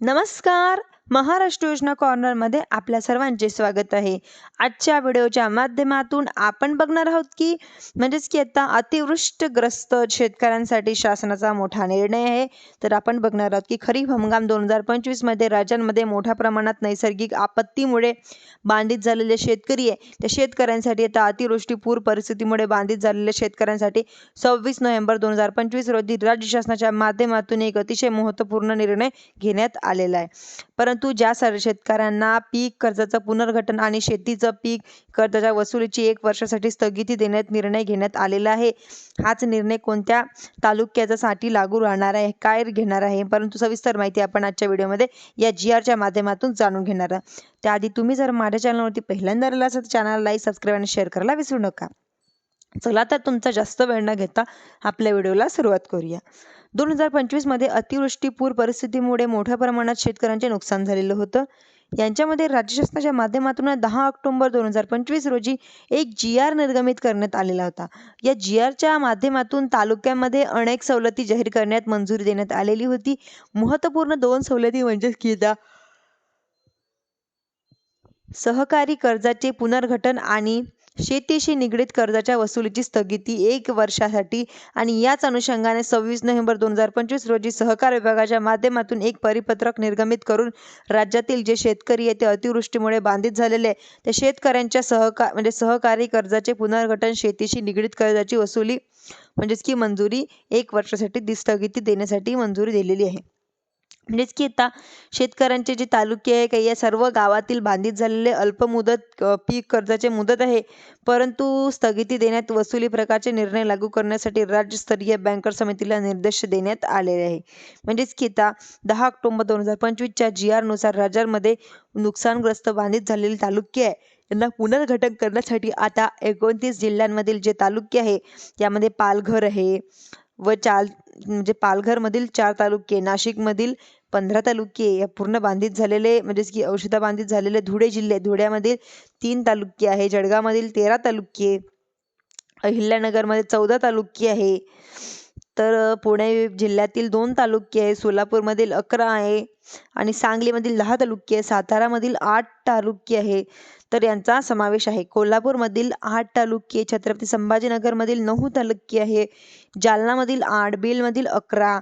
नमस्कार. महाराष्ट्र योजना कॉर्नरमध्ये आपल्या सर्वांचे स्वागत आहे. आजच्या व्हिडिओच्या माध्यमातून आपण बघणार आहोत की म्हणजेच की आता अतिवृष्टग्रस्त शेतकऱ्यांसाठी शासनाचा मोठा निर्णय आहे. तर आपण बघणार आहोत की खरीप हंगाम दोन हजार पंचवीसमध्ये राज्यांमध्ये मोठ्या प्रमाणात नैसर्गिक आपत्तीमुळे बांधित झालेले शेतकरी आहे. त्या शेतकऱ्यांसाठी आता अतिवृष्टी पूर परिस्थितीमुळे बांधित झालेल्या शेतकऱ्यांसाठी सव्वीस नोव्हेंबर दोन हजार पंचवीस रोजी राज्य शासनाच्या माध्यमातून एक अतिशय महत्त्वपूर्ण निर्णय घेण्यात आलेला आहे. परंतु परंतु ज्या शेतकऱ्यांना पीक कर्जाचं पुनर्गठन आणि शेतीचं पीक कर्जाच्या वसुलीची एक वर्षासाठी स्थगिती देण्यात निर्णय घेण्यात आलेला आहे. हाच निर्णय कोणत्या तालुक्याच्यासाठी लागू राहणार आहे काय घेणार आहे परंतु सविस्तर माहिती आपण आजच्या व्हिडिओमध्ये या जी आरच्या माध्यमातून जाणून घेणार आहोत. त्याआधी तुम्ही जर माझ्या चॅनलवरती पहिल्यांदा आला असाल तर चॅनल लाईक सबस्क्राईब आणि शेअर करायला विसरू नका. चला तर तुमचा जास्त वेळ न घेता आपल्या व्हिडिओला सुरुवात करूया. दोन हजार पंचवीसमध्ये अतिवृष्टी पूर परिस्थितीमुळे मोठ्या प्रमाणात शेतकऱ्यांचे नुकसान झालेलं होतं. यांच्यामध्ये राज्य शासनाच्या माध्यमातून दहा ऑक्टोबर दोन हजार पंचवीस रोजी एक जी आर निर्गमित करण्यात आलेला होता. या जी आरच्या माध्यमातून तालुक्यामध्ये अनेक सवलती जाहीर करण्यात मंजुरी देण्यात आलेली होती. महत्त्वपूर्ण दोन सवलती म्हणजेच किदा सहकारी कर्जाचे पुनर्गठन आणि शेतीशी निगडीत कर्जाच्या वसुलीची स्थगिती एक वर्षासाठी आणि याच अनुषंगाने सव्वीस नोव्हेंबर दोन हजार पंचवीस रोजी सहकार विभागाच्या माध्यमातून एक परिपत्रक निर्गमित करून राज्यातील जे शेतकरी आहे ते अतिवृष्टीमुळे बाधित झालेले त्या शेतकऱ्यांच्या सहकार म्हणजे सहकारी कर्जाचे पुनर्गठन शेतीशी निगडीत कर्जाची वसुली म्हणजेच की मंजुरी एक वर्षासाठी स्थगिती देण्यासाठी मंजुरी दिलेली आहे. म्हणजेच की आता शेतकऱ्यांचे जे तालुके आहे काही या सर्व गावातील बाधित झालेले अल्पमुदत पीक कर्जाचे मुदत आहे. परंतु स्थगिती देण्यात वसुली प्रकारचे निर्णय लागू करण्यासाठी राज्यस्तरीय बँकर समितीला निर्देश देण्यात आलेले आहे. म्हणजेच की आता दहा ऑक्टोबर दोन हजार पंचवीसच्या जी आरनुसार राज्यांमध्ये नुकसानग्रस्त बाधित झालेले तालुके आहे. यांना पुनर्गठन करण्यासाठी आता एकोणतीस जिल्ह्यांमधील जे तालुके आहे यामध्ये पालघर आहे. व चाल म्हणजे पालघरमधील चार तालुके नाशिकमधील पंधरा तालुके या पूर्ण बांधित झालेले म्हणजेच की औषधा बांधित झालेले धुळे जिल्हे. धुळ्यामधील तीन तालुके आहे. जळगावमधील तेरा तालुके अहिल्यानगरमध्ये चौदा तालुके आहे. तर पुणे जिल्ह्यातील दोन तालुके आहे. सोलापूरमधील अकरा आहे आणि सांगलीमधील दहा तालुके आहे. सातारामधील आठ तालुके आहे. तर यांचा समावेश आहे. कोल्हापूरमधील आठ तालुके छत्रपती संभाजीनगरमधील नऊ तालुके आहे. जालनामधील आठ बीलमधील अकरा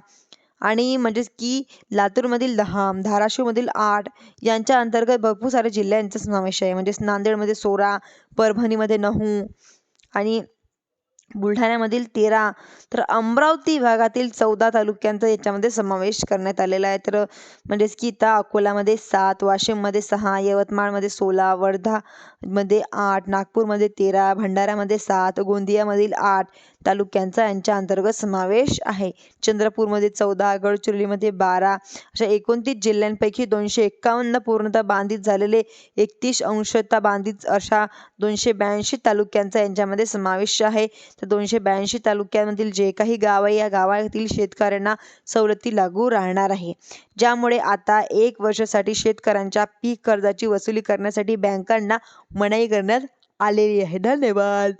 आणि म्हणजेच की लातूरमधील दहा धाराशिवमधील आठ यांच्या अंतर्गत भरपूर सारे जिल्ह्यांचा समावेश आहे. म्हणजेच नांदेडमध्ये सोळा परभणीमध्ये नऊ आणि बुलढाण्यामधील तेरा. तर अमरावती भागातील चौदा तालुक्यांचा याच्यामध्ये समावेश करण्यात आलेला आहे. तर म्हणजेच की इथं अकोलामध्ये सात वाशिममध्ये सहा यवतमाळमध्ये सोळा वर्धामध्ये आठ नागपूरमध्ये तेरा भंडाऱ्यामध्ये सात गोंदियामधील आठ तालुक्यांचा यांच्या अंतर्गत समावेश आहे. चंद्रपूरमध्ये चौदा गडचिरोलीमध्ये बारा अशा एकोणतीस जिल्ह्यांपैकी दोनशे एक्कावन्न पूर्णतः बांधित झालेले एकतीस अंशता बांधित अशा दोनशे ब्याऐंशी तालुक्यांचा यांच्यामध्ये समावेश आहे. तर दोनशे ब्याऐंशी तालुक्यांमधील जे काही गाव आहे या गावातील शेतकऱ्यांना सवलती लागू राहणार आहे. ज्यामुळे आता एक वर्षासाठी शेतकऱ्यांच्या पीक कर्जाची वसुली करण्यासाठी बँकांना मनाई करण्यात आलेली आहे. धन्यवाद!